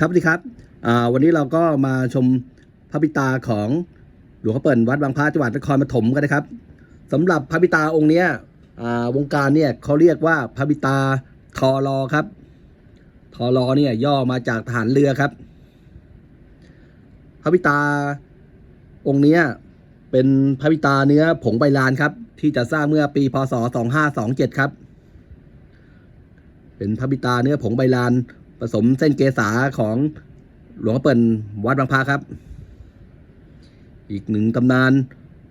ครับสวัสดีครับวันนี้เราก็มาชมพระปิตาของหลวงพ่อเปิ่นวัดบางพระจังหวัดนครปฐมกันนะครับสำหรับพระปิตาองค์เนี้ยวงการเนี่ยเขาเรียกว่าพระปิตาทอรอครับทอรอเนี่ยย่อมาจากทหารเรือครับ พระปิตาองค์เนี้ยเป็นพระปิตาเนื้อผงใบลานครับ ที่จะสร้างเมื่อปีพศ2527ครับ เป็นพระบิตาเนื้อผงใบลาน ผสมเส้นเกษาของหลวงพ่อเปิ่นวัดบางพระครับ อีกหนึ่งตำนาน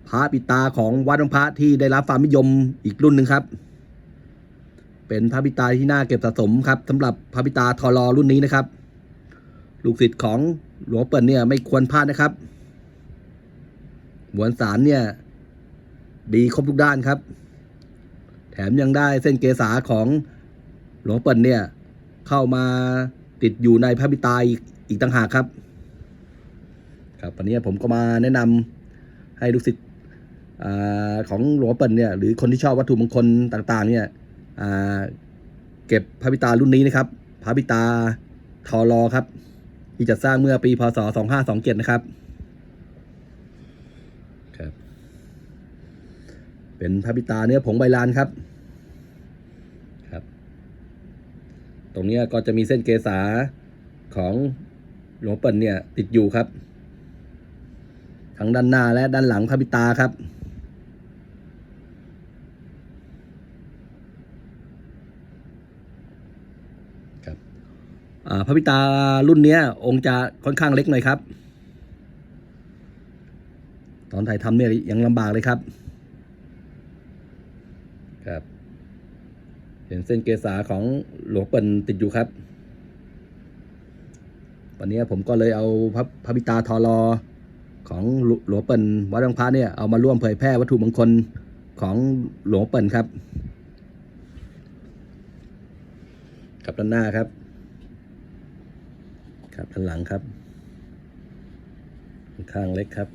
พระปิตาของวัดบางพระที่ได้รับความนิยมอีกรุ่นหนึ่งครับ เป็นพระปิตาที่น่าเก็บสะสมครับสำหรับพระปิตาทอรอรุ่นนี้นะครับ ลูกศิษย์ของหลวงพ่อเปิ่นเนี่ยไม่ควรพลาดนะครับมวลสารเนี่ยดีครบทุกด้านครับ แถมยังได้เส้นเกษาของหลวงเปิ่นเนี่ย เข้ามาติดอยู่ในพระบิตาอีกอีกต่างหากครับ ครับวันนี้ผมก็มาแนะนำให้ลูกศิษย์ของหลวงเปิ่นเนี่ยหรือคนที่ชอบวัตถุมงคลต่างๆเนี่ยเก็บพระบิตารุ่นนี้นะครับพระบิตาทอรอครับ ที่จะสร้างเมื่อปีพศ 2527 นะครับครับ เป็นพระบิตาเนื้อผงใบลานครับ ตรงนี้ก็จะมีเส้นเกษาของหลวงเปิ่นเนี่ยติดอยู่ครับ ทั้งด้านหน้าและด้านหลังพระบิตาครับ ครับพระบิตารุ่นนี้องค์จะค่อนข้างเล็กหน่อยครับ ตอนถ่ายทำเนี่ยยังลำบากเลยครับ เห็นเส้นเกษาของหลวงเปิ่นติดอยู่ครับ วันนี้ผมก็เลยเอาพระพระบิตาทอรอของหลวงเปิ่นวัดบางพระเนี่ยเอามาร่วมเผยแพร่วัตถุมงคลของหลวงเปิ่นครับครับด้านหน้าครับ ครับด้านหลังครับ ข้างเล็กครับ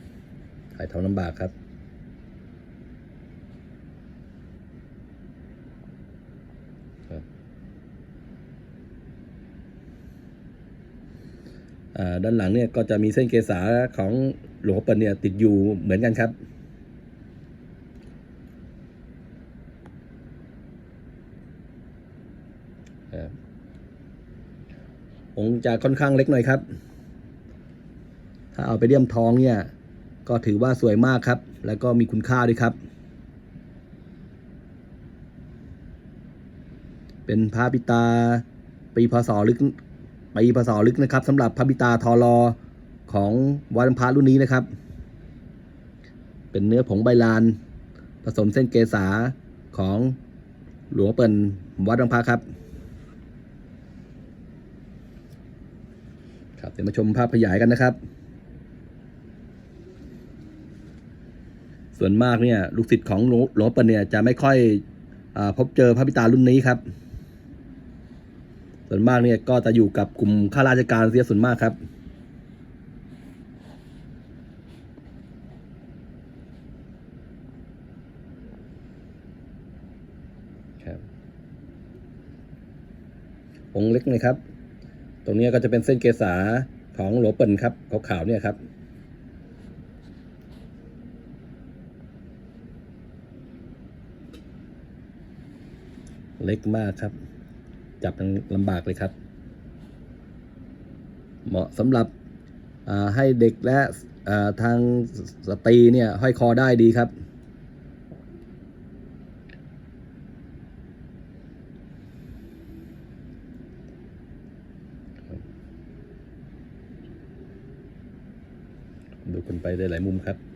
ถ่ายทำลำบากครับ ด้านหลังเนี่ยก็จะมีเส้นเกษาของหลวงพ่อเปิ่นเนี่ยติดอยู่เหมือนกันครับครับองค์จะค่อนข้างเล็กหน่อยครับ ถ้าเอาไปเลี่ยมทองเนี่ย ก็ถือว่าสวยมากครับ แล้วก็มีคุณค่าด้วยครับ เป็นพระปิตาปีพศลึก ปีพศลึกนะครับสำหรับพระบิตาทอรอของวัดพระรุ่นนี้นะครับ เป็นเนื้อผงใบลาน ผสมเส้นเกษาของหลวงเปิ่นวัดบางพระครับครับเดี๋ยวมาชมภาพขยายกันนะครับ ส่วนมากเนี่ยลูกศิษย์ของหลวงเปิ่นเนี่ยจะไม่ค่อยอพบเจอพระบิตารุ่นนี้ครับ ส่วนมากเนี่ยก็จะอยู่กับกลุ่มข้าราชการเสียส่วนมากครับ ครับองค์เล็กเลยครับ ตรงนี้ก็จะเป็นเส้นเกษาของหลวงเปิ่นครับขาวๆเนี่ยครับเล็กมากครับ จับยังลำบากเลยครับ เหมาะสำหรับให้เด็กและทางสตรีเนี่ยห้อยคอได้ดีครับ ดูกันไปได้หลายมุมครับ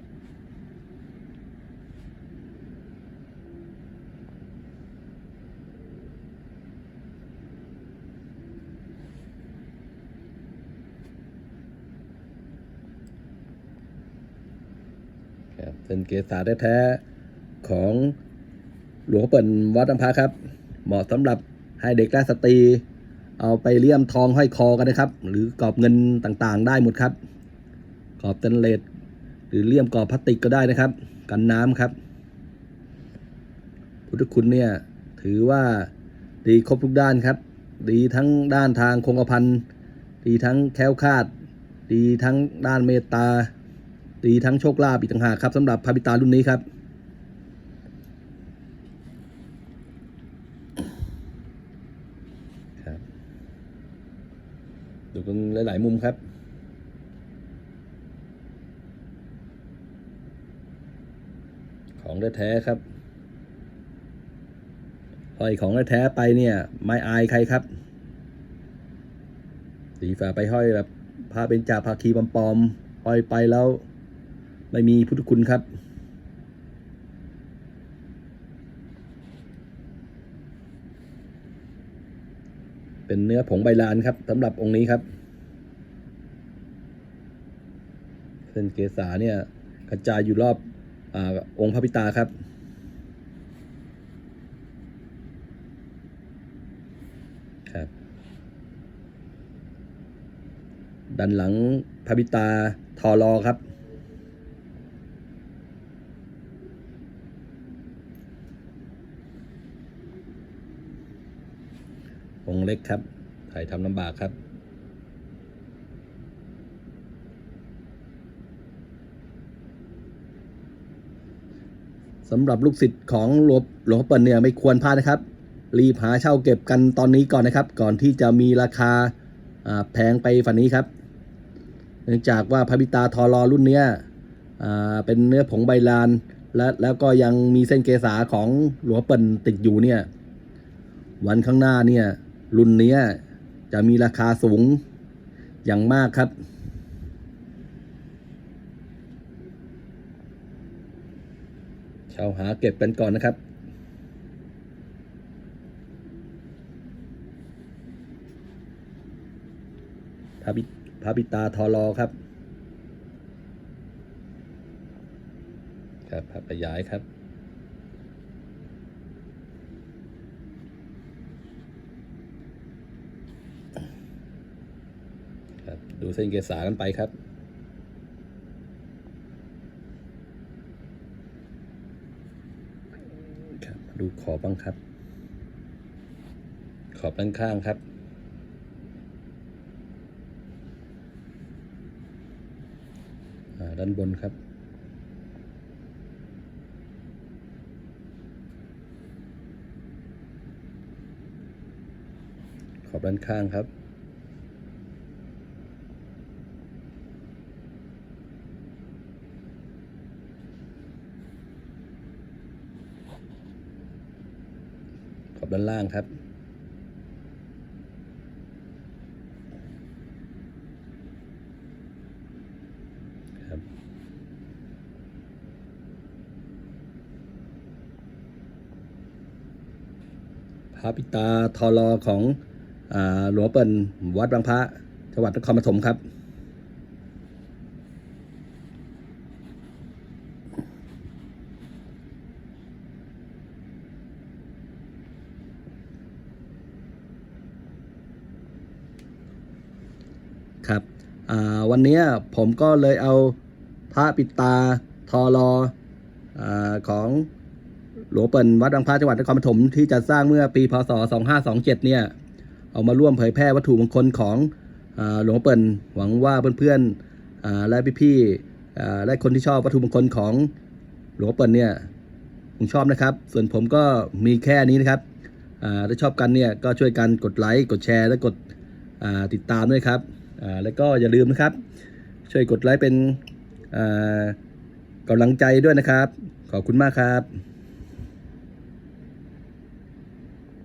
ครับเป็นเกษาแท้ๆของหลวงพ่อเปิ่นวัดน้ำพระครับ เหมาะสำหรับให้เด็กและสตรี เอาไปเลี่ยมทองห้อยคอกันนะครับ หรือกรอบเงินต่างๆ ได้หมดครับกรอบสแตนเลสหรือเลี่ยมกรอบพลาสติกก็ได้นะครับ กันน้ำครับ พุทธคุณเนี่ยถือว่าดีครบทุกด้านครับ ดีทั้งด้านทางคงกระพันดีทั้งแค้วคาด ดีทั้งด้านเมตตา ดีทั้งโชคลาภอีกต่างหากครับสำหรับพระปิตารุ่นนี้ครับ ครับ ดูกันหลาย ๆ มุมครับของแท้ครับห้อยของแท้ไปเนี่ย ไม่อายใครครับ สีฝาไปห้อยแบบพาเป็นจ่าภาคีปลอมๆห้อยไปแล้ว ไม่มีพุทธคุณครับเป็นเนื้อผงใบลานครับสำหรับองค์นี้ครับ เส้นเกษาเนี่ยกระจายอยู่รอบอองค์พระพิตาครับ ครับดันหลังพระพิตาทอรอครับ องเล็กครับ ถ่ายทำลำบากครับ สำหรับลูกศิษย์ของหลวงหลวงพ่อเปิลเนี่ยไม่ควรพลาดนะครับ รีบหาเช่าเก็บกันตอนนี้ก่อนนะครับ ก่อนที่จะมีราคาแพงไปฝันนี้ครับเนื่องจากว่าพระบิตาทอรอรุ่นเนี้ยเป็นเนื้อผงใบลาน และแล้วก็ยังมีเส้นเกษาของหลวงเปิลติดอยู่เนี่ย วันข้างหน้าเนี่ย รุ่นเนี้ยจะมีราคาสูงอย่างมากครับช่าหาเก็บกันก่อนนะครับพระบิพระบิตาทอรอครับ ครับขยายครับ ครับ ดู เส้นเกษากันไปครับ ดูขอบบ้างครับ ขอบด้านข้างครับด้านบนครับขอบด้านข้างครับ ขอบด้านล่างครับ ครับ พระปิตาทอรอของอหลวงเปิลวัดบางพระจังหวัดนครปฐมครับ ครับอ่า วันนี้ผมก็เลยเอาพระปิดตาทอรออของหลวงเปิ่นวัดบางพระจังหวัดนครปฐมที่จะสร้างเมื่อปีพศ 2527 เนี่ย เอามาร่วมเผยแพร่วัตถุมงคลของอหลวงเปิ่นหวังว่าเพื่อนๆและพี่ๆและคนที่ชอบวัตถุมงคลของหลวงเปิ่นเนี่ยคงชอบนะครับ ส่วนผมก็มีแค่นี้นะครับถ้าชอบกันเนี่ยก็ช่วยกันกดไลค์กดแชร์และกดติดตามด้วยครับ แล้วก็อย่าลืมนะครับ ช่วยกดไลค์เป็นกำลังใจด้วยนะครับ ขอบคุณมากครับ